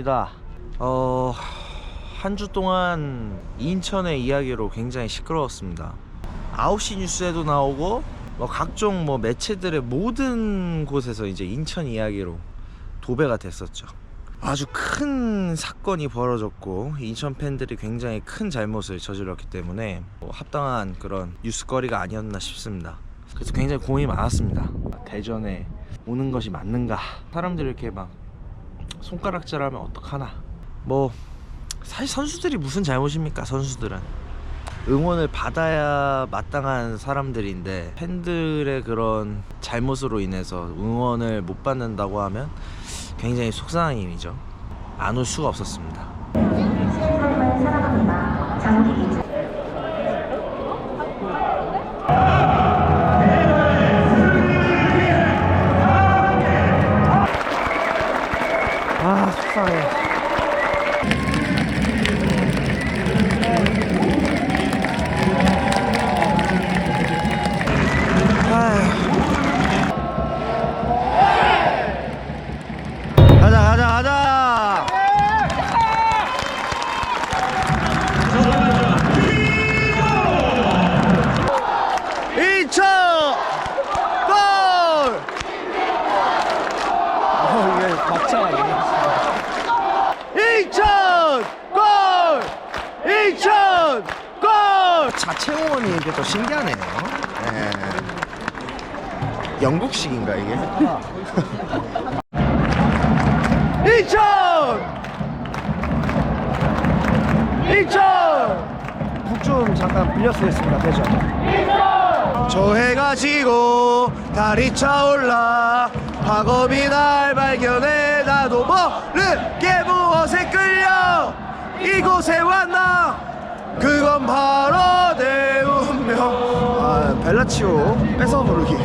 호두입니다. 어, 한 주 동안 인천의 이야기로 굉장히 시끄러웠습니다. 9시 뉴스에도 나오고 뭐 각종 뭐 매체들의 모든 곳에서 이제 인천 이야기로 도배가 됐었죠. 아주 큰 사건이 벌어졌고 인천 팬들이 굉장히 큰 잘못을 저질렀기 때문에 뭐 합당한 그런 뉴스거리가 아니었나 싶습니다. 그래서 굉장히 고민이 많았습니다. 대전에 오는 것이 맞는가? 사람들이 이렇게 막 손가락질하면 어떡하나? 뭐 사실 선수들이 무슨 잘못입니까? 선수들은 응원을 받아야 마땅한 사람들인데 팬들의 그런 잘못으로 인해서 응원을 못 받는다고 하면 굉장히 속상한 일이죠. 안 올 수가 없었습니다. 아 속상해. 골! 인천 골! 자체 응원이 이게 또 신기하네요. 네. 영국식인가 이게? 인천! 인천! 북 좀 잠깐 빌려쓰겠습니다 대전. 저 해가 지고 달이 차올라 학업이 날 발견해 나도 모르게 무엇에 끌려 이곳에 왔나. 그건 바로 내 운명. 아 벨라치오. 뺏어 부르기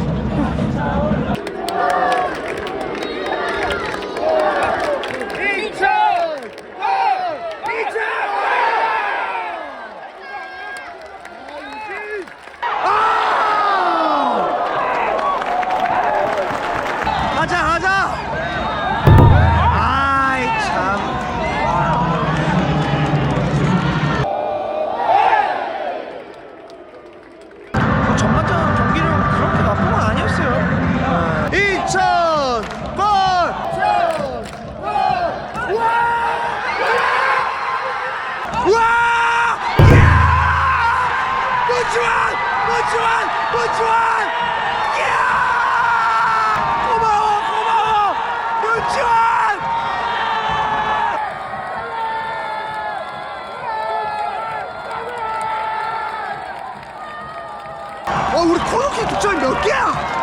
우리 코너킥 득점이 몇 개야?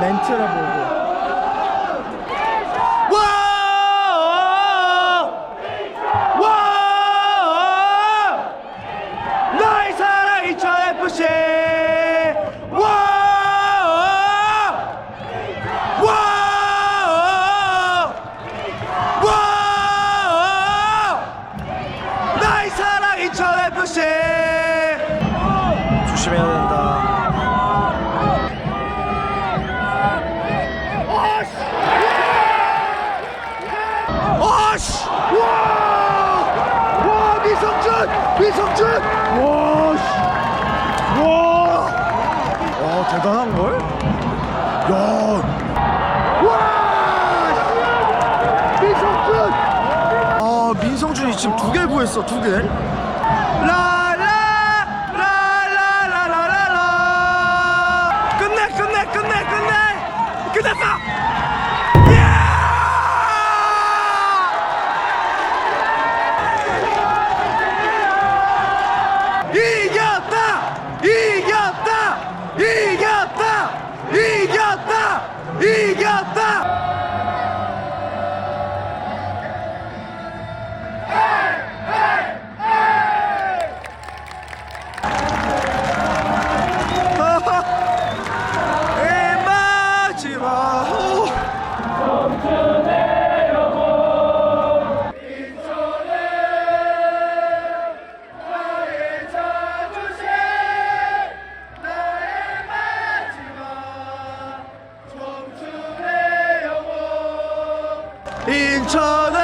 멘트를 보고. 조심해야 된 아씨! 와! 와, 미성준! 미성준! 와, 씨! 와! 와, 대단한 걸? 야! 와! 씨! 민성준! 아, 민성준이 지금 두 개 구했어, 두 개. 라라라라라라! 끝내, 끝내, 끝내, 끝내! 끝났어! 인천